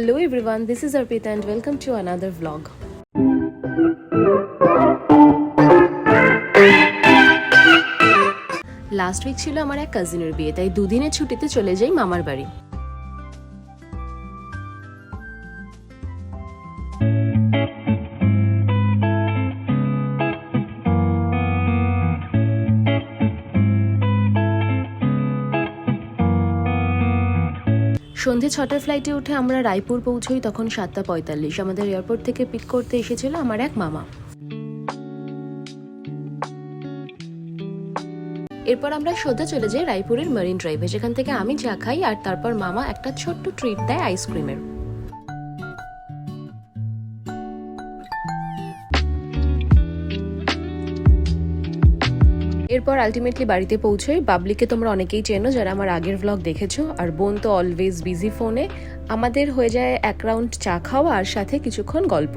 everyone, this is Arpita and welcome to another vlog. Last week ছিল আমার এক কাজিনের বিয়ে তাই দুদিনের ছুটিতে চলে যাই মামার বাড়ি সন্ধে ছটার ফ্লাইটে উঠে আমরা রায়পুর পৌঁছই, তখন সাতটা পঁয়তাল্লিশ। আমাদের এয়ারপোর্ট থেকে পিক করতে এসেছিল আমার এক মামা। এরপর আমরা সোজা চলে যাই রায়পুরের মেরিন ড্রাইভে যেখান থেকে আমি চা খাই আর তারপর মামা একটা ছোট্ট ট্রিট দেয় আইসক্রিমের এরপর আলটিমেটলি বাড়িতে পৌঁছই। বাবলিকে তোমরা অনেকেই চেনো যারা আমার আগের ভ্লগ দেখেছ। আর বোন তো অলওয়েজ বিজি ফোনে আমাদের হয়ে যায় এক রাউন্ড চা খাওয়া আর সাথে কিছুক্ষণ গল্প।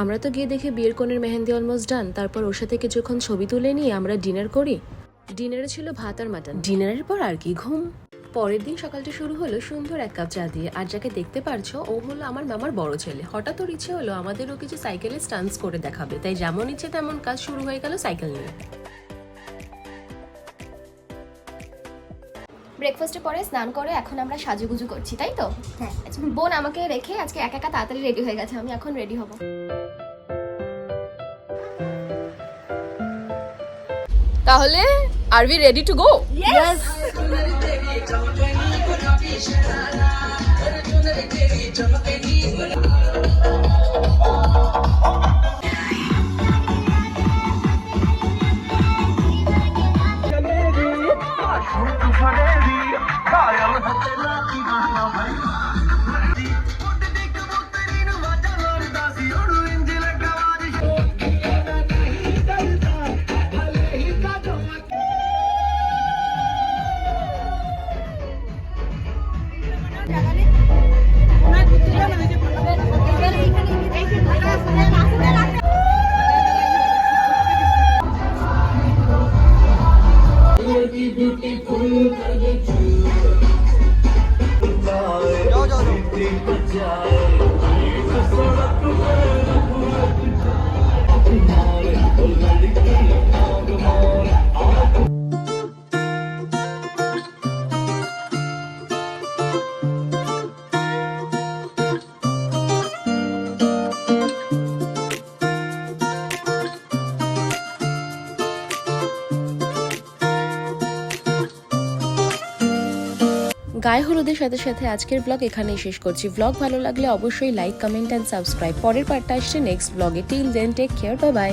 আমরা তো গিয়ে দেখে বিয়ের কোণের মেহেন্দি অলমোস্ট ডান তারপর ওর সাথে কিছুক্ষণ ছবি তুলে নিয়ে আমরা ডিনার করি। ডিনারে ছিল ভাত আর মাটন ডিনারের পর আর কি ঘুম? পরের দিন সকালটা শুরু হলো সুন্দর এক কাপ চা দিয়ে। আর যাকে দেখতে পারছ ও হলো আমার মামার বড় ছেলে। হঠাৎ ওর ইচ্ছে হলো আমাদেরও কিছু সাইকেলে স্টান্স করে দেখাবে। তাই যেমন ইচ্ছে তেমন কাজ শুরু হয়ে গেল সাইকেল নিয়ে। ব্রেকফাস্টের পরে স্নান করে এখন আমরা সাজুগুজু করছি তাই তো? হ্যাঁ। বোন আমাকে রেখে আজকে একা একা তাড়াতাড়ি রেডি হয়ে গেছে আমি এখন রেডি হব। তাহলে are we ready to go beautiful গায়ে হলুদের সাথে সাথে আজকের ব্লগ এখানেই শেষ করছি। ব্লগ ভালো লাগলে অবশ্যই লাইক কমেন্ট অ্যান্ড সাবস্ক্রাইব পরের পার্টটা আসছে নেক্সট ব্লগে till then take care bye bye